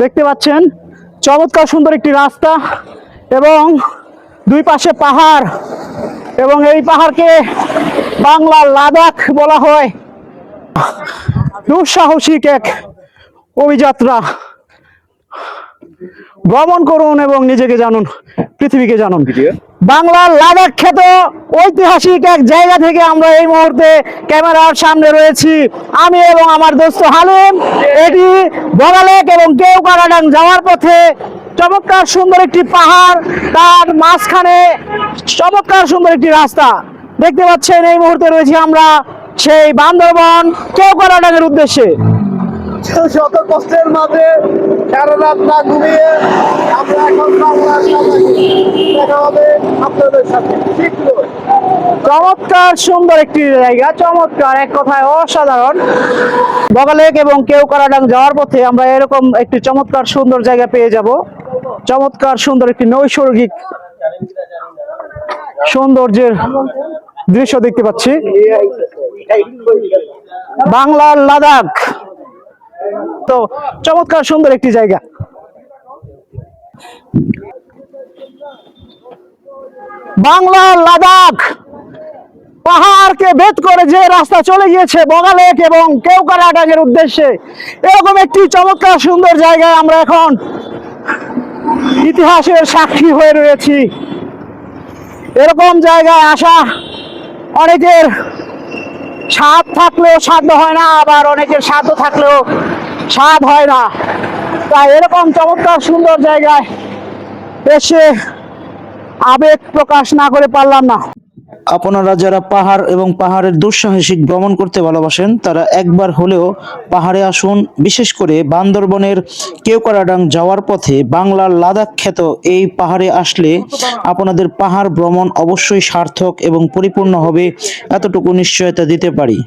দেখতে পাচ্ছেন চমৎকার সুন্দর একটি রাস্তা এবং দুই পাশে পাহাড় এবং এই পাহাড়কে বাংলার লাদাখ বলা হয়। দুঃসাহসিক এক অভিযাত্রা। ভ্রমণ করুন এবং নিজেকে জানুন পৃথিবীকে জানুন। বাংলার লাদাখ খ্যাত ঐতিহাসিক এক জায়গা থেকে আমরা এই মুহূর্তে ক্যামেরার সামনে রয়েছি। আমি এবং আমার দোস্ত হালিম। এটি বগালেক এবং কেউকারাডাং যাওয়ার পথে চমৎকার সুন্দর একটি পাহাড় তার মাঝখানে চমৎকার সুন্দর একটি রাস্তা। দেখতে পাচ্ছেন এই মুহূর্তে রয়েছি আমরা সেই বান্দরবন কেউকারাডাঙ্গের উদ্দেশ্যে। শত কষ্টের মাঝে সারা রাত না ঘুমিয়ে আমরা এখন বাংলার দেখা হবে আপনাদের সাথে। চমৎকার সুন্দর একটি জায়গা চমৎকার এক কথায় অসাধারণ। বগালেক এবং কেউকারাডাং যাওয়ার পথে আমরা এরকম একটি চমৎকার সুন্দর জায়গা পেয়ে যাব। চমৎকার সুন্দর একটি নৈসর্গিক সৌন্দর্যের দৃশ্য দেখতে পাচ্ছি। বাংলার লাদাখ। তো চমৎকার সুন্দর একটি জায়গা। বাংলার লাদাখ। পাহাড়কে ভেদ করে যে রাস্তা চলে গিয়েছে বগালেক এবং কেউকারাডাঙ্গের উদ্দেশ্যে, এরকম একটি চমৎকার সুন্দর জায়গায় আমরা এখন ইতিহাসের সাক্ষী হয়ে রয়েছি। এরকম জায়গায় আসা অনেকের স্বাদ থাকলেও সাধ্য হয় না, আবার অনেকের সাধ্য থাকলেও স্বাদ হয় না। তাই এরকম চমৎকার সুন্দর জায়গায় এসে আবেগ প্রকাশ না করে পারলাম না। আপনারা যারা পাহাড় এবং পাহাড়ের দুঃসাহসিক ভ্রমণ করতে ভালোবাসেন, তারা একবার হলেও পাহাড়ে আসুন। বিশেষ করে বান্দরবনের কেউকারাডাং যাওয়ার পথে বাংলার লাদাখ খ্যাত এই পাহাড়ে আসলে আপনাদের পাহাড় ভ্রমণ অবশ্যই সার্থক এবং পরিপূর্ণ হবে। এতটুকু নিশ্চয়তা দিতে পারি।